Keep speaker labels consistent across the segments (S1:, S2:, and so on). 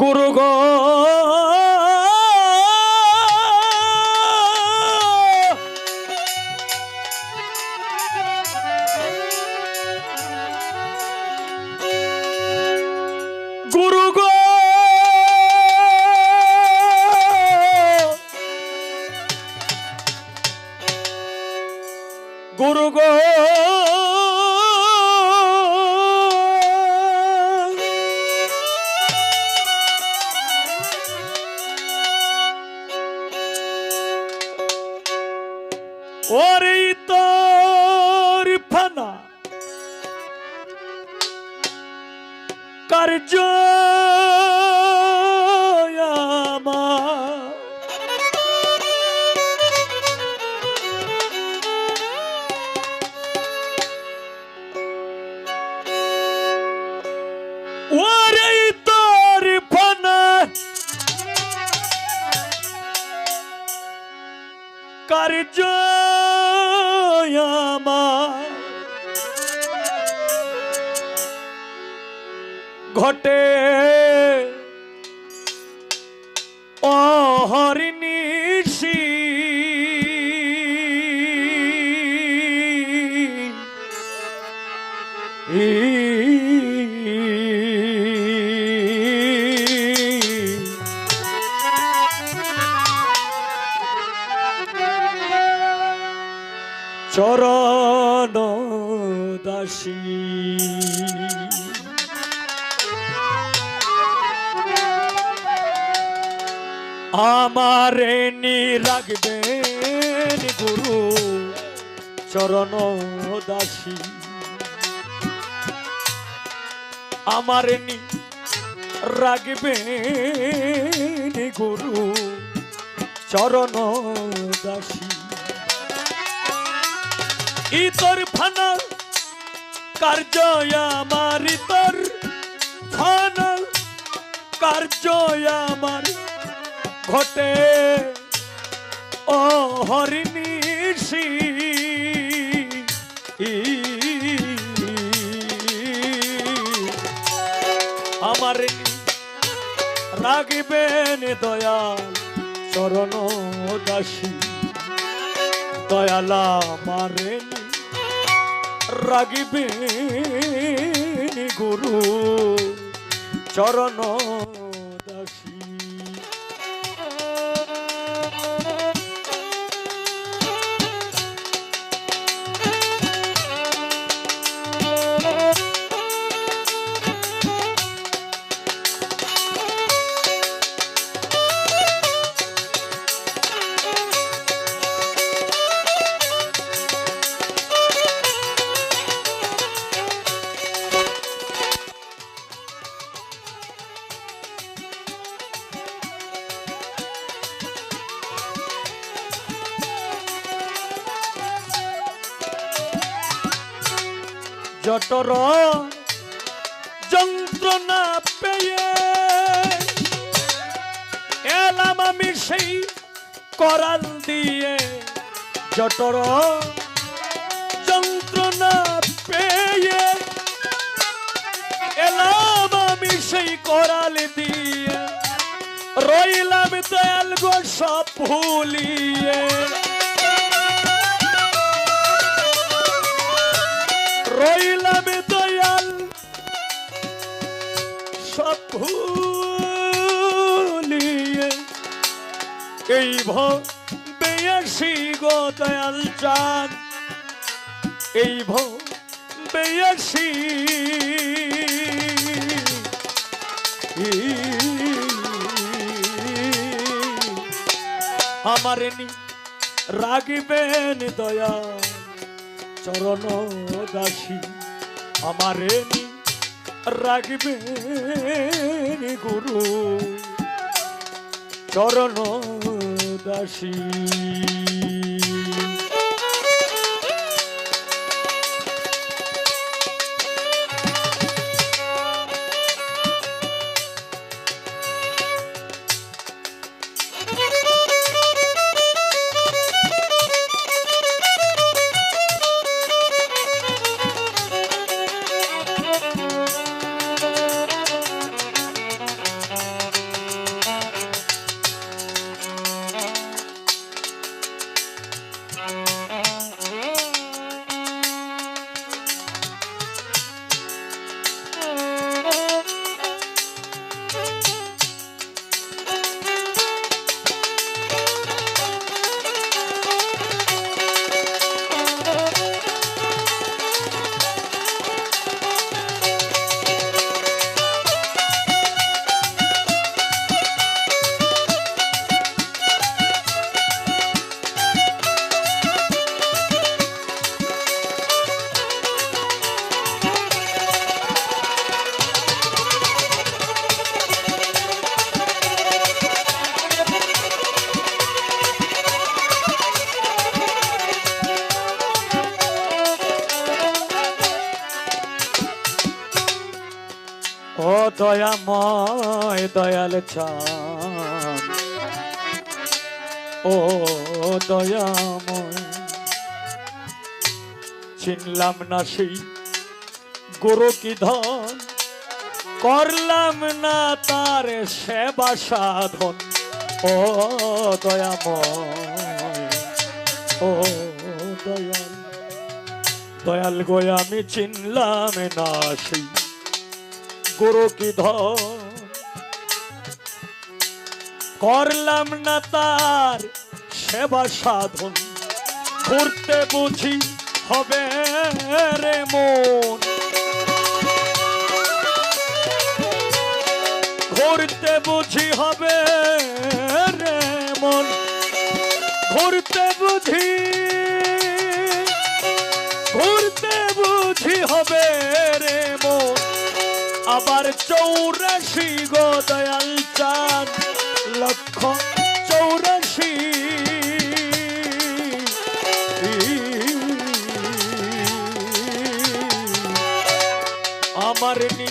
S1: গুরু গো। গুরু গো। গুরু গো। কার্য আমার। ওরে তোর ফানা। কার্য আমার ঘটে। অহরিণীষি চরণ দাসী। আমারে নি রাখবেন গুরু, চরণ দাসী। আমারে নি রাখবেন গুরু, চরণ দাসী। ইতর ফানা কার্য আমার ইতর ফানা কার্য আমার ঘটে। ও হরিণীষি আমার রাগিবেন দয়াল চরণ দাসী। দয়ালা মারেনি রাগিবেন গুরু। চরণ জটর যন্ত্রণা পেয়ে এলাম আমি সেই করাল দিয়ে। জটর যন্ত্রণা পেয়ে এলাম আমি সেই করাল দিয়ে। রইলাম দয়াল গো সব ভুলিয়ে। বেয়াসি গো দয়াল চান এই বেয়াসি আমার নি রাগিবেন দয়াল চরণ দাসী। আমারে নি রাখবে গুরু, চরণ দাসী। দয়াল ও দয়াময়, চিনলাম না সেই গুরু কি ধন? করলাম না তার সেবা সাধন। ও দয়াময়, ও দয়াল দয়াল গো, আমি চিনলাম না সেই গুরু কি করলাম না তার সেবা সাধন। ঘুরতে বুঝি হবে রে মন। ঘুরতে বুঝি হবে রে মন। ঘুরতে বুঝি ঘুরতে বুঝি হবে রে মন আবার চৌরাশি গো দয়াল চাঁদ, লক্ষ চৌরাশি। আমার নি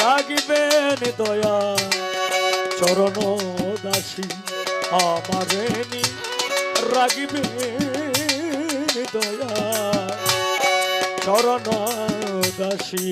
S1: রাগিবেন দয়া, চরণ দাসী। আমার নি রাগিবেন দয়া, চরণ দাসী।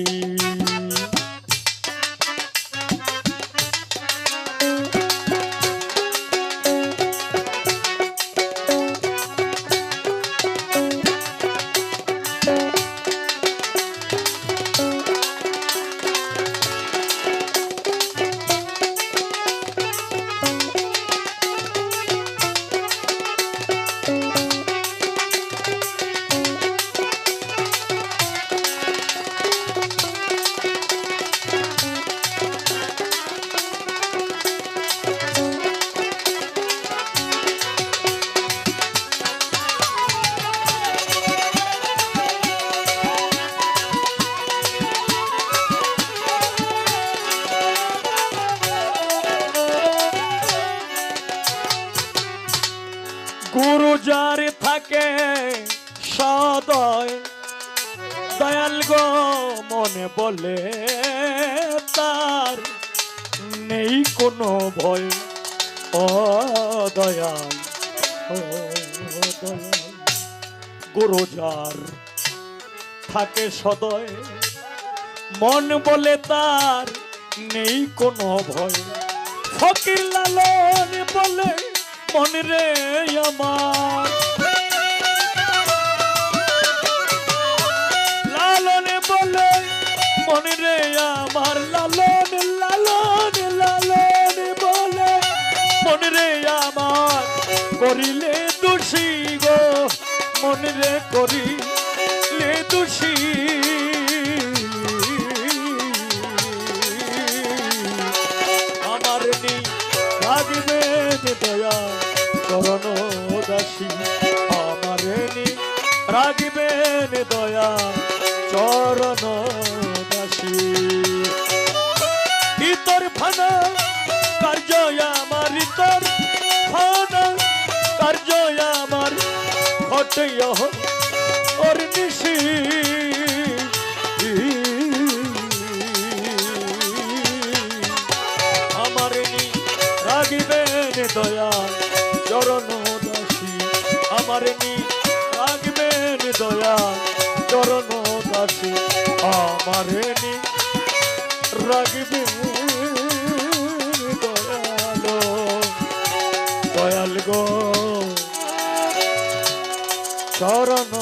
S1: গুরু যার থাকে সদয়। দয়াল গো, মনে বলে তার নেই কোনো ভয়। ও দয়াল, ও গুরু যার থাকে সদয়। মন বলে তার নেই কোনো ভয়। ফকির লালন বলে মন রে আমার। লালনে বলে মন রে আমার, লালন লালন লালন বলে মন রে আমার। করিলে দোষী গো, মন রে করিলে দোষী রাগবেন দয়া চরণ দাসী আমার নি রাগবেন দয়া চরণ দাসী ইতর ফানা কার্য আমার, ইতর ফানা কার্য আমার, ঘটে দয়া চরণ দাসী আমার রাগিবেন দয়াল। দয়াল গো চরণ